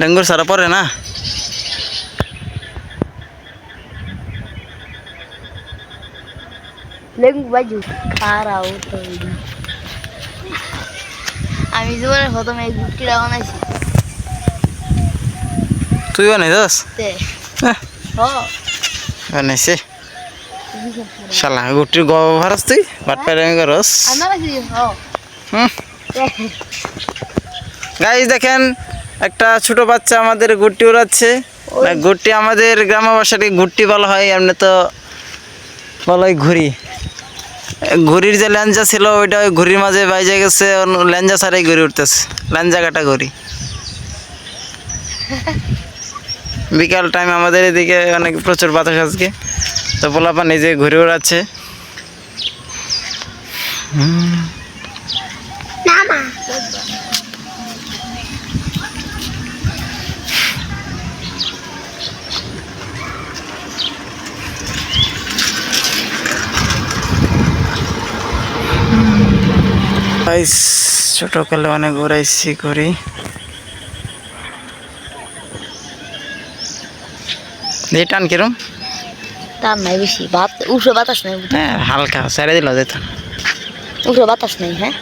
ডেঙ্গুর সারা পরে না আমি জীবনে প্রথমে এই গুটিটা বানাইছি তুই বানাইছস তে। হ্যাঁ। বানাইছে। শালা গুটির গব ভারস তুই? বাট করস। বানাইছি ও হুম। গাইজ দেখেন একটা ছোট বাচ্চা আমাদের গুটি উড়াচ্ছে না, গুটি আমাদের গ্রাম ভাষাটি গুটি বলা হয় এমনি তো বলা হয় ঘুড়ি। ঘুড়ির যে ল্যাঞ্জা ছিল ওইটা ওই ঘুড়ির মাঝে বাইজে গেছে ল্যাঞ্জা ছাড়াই ঘুরি উঠতেছে। ল্যাঞ্জা কাটা ঘুড়ি। বিকাল টাইম আমাদের এদিকে অনেক প্রচুর বাতাস আজকে। তো পোলাপা নিজে ঘুরে উড়াচ্ছে গাইস ছোটকালে অনেক ঘুরাইছি ঘুরি। দিয়ে টান কিরম? টান নাই বেশি। বাত উঠে বাতাস নাই। হ্যাঁ হালকা ছেড়ে দিল যেত উষো বাতাস নাই হ্যাঁ?